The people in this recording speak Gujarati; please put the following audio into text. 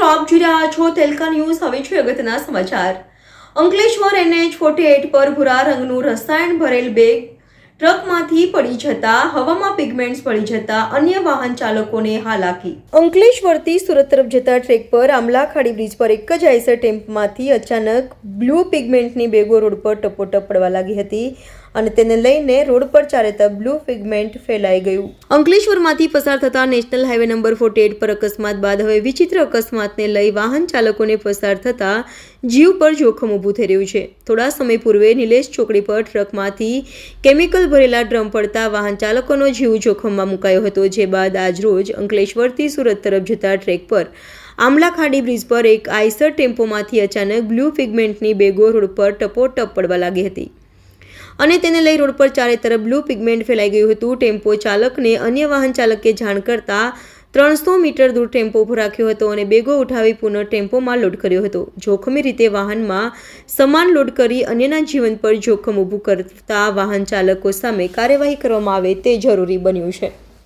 આપ જોઈ રહ્યા છો તેલકા ન્યૂઝ. હવે છે અગત્યના સમાચાર. અંકલેશ્વર એનએચ ફોર્ટી એટ પર ભૂરા રંગનું રસાયણ ભરેલ બેગ ટ્રકમાંથી પડી જતા, હવામાં પિગમેન્ટ્સ પડી જતા, અન્ય વાહન ચાલકોને હાલાકી. અંકલેશ્વરથી સુરત તરફ જતા ટ્રેક પર આમલાખાડી બ્રિજ પર એક જ આઈસર ટેમ્પમાંથી અચાનક બ્લુ પિગમેન્ટની બેગો રોડ પર ટપોટપ પડવા લાગી હતી. અને તેને લઈને રોડ પર ચારે તરફ બ્લુ ફિગમેન્ટ ફેલાઈ ગયું. અંકલેશ્વરમાંથી પસાર થતા national highway number forty eight પર અકસ્માત બાદ હવે વિચિત્ર અકસ્માતને લઈ વાહન ચાલકોને પસાર થતા જીવ પર જોખમ ઊભું થઈ રહ્યું છે. થોડા સમય પૂર્વે નિલેશ ચોકડી પર ટ્રકમાંથી કેમિકલ ભરેલા ડ્રમ પડતા વાહન ચાલકોનો જીવ જોખમમાં મુકાયો હતો, જે બાદ આજરોજ અંકલેશ્વરથી સુરત તરફ જતા ટ્રેક પર આમલા ખાડી બ્રિજ પર એક આઈસર ટેમ્પોમાંથી અચાનક બ્લુ ફિગમેન્ટની બેગો રોડ પર ટપોટપ પડવા લાગી હતી. અને તેને લઈ રોડ પર ચારે તરફ બ્લુ પિગમેન્ટ ફેલાઈ ગયું હતું. ટેમ્પો ચાલકને અન્ય વાહન ચાલકે જાણ કરતા ત્રણસો મીટર દૂર ટેમ્પો ઊભો રાખ્યો હતો અને બેગો ઉઠાવી પુનઃ ટેમ્પોમાં લોડ કર્યો હતો. જોખમી રીતે વાહનમાં સમાન લોડ કરી અન્યના જીવન પર જોખમ ઊભું કરતા વાહન ચાલકો સામે કાર્યવાહી કરવામાં આવે તે જરૂરી બન્યું છે.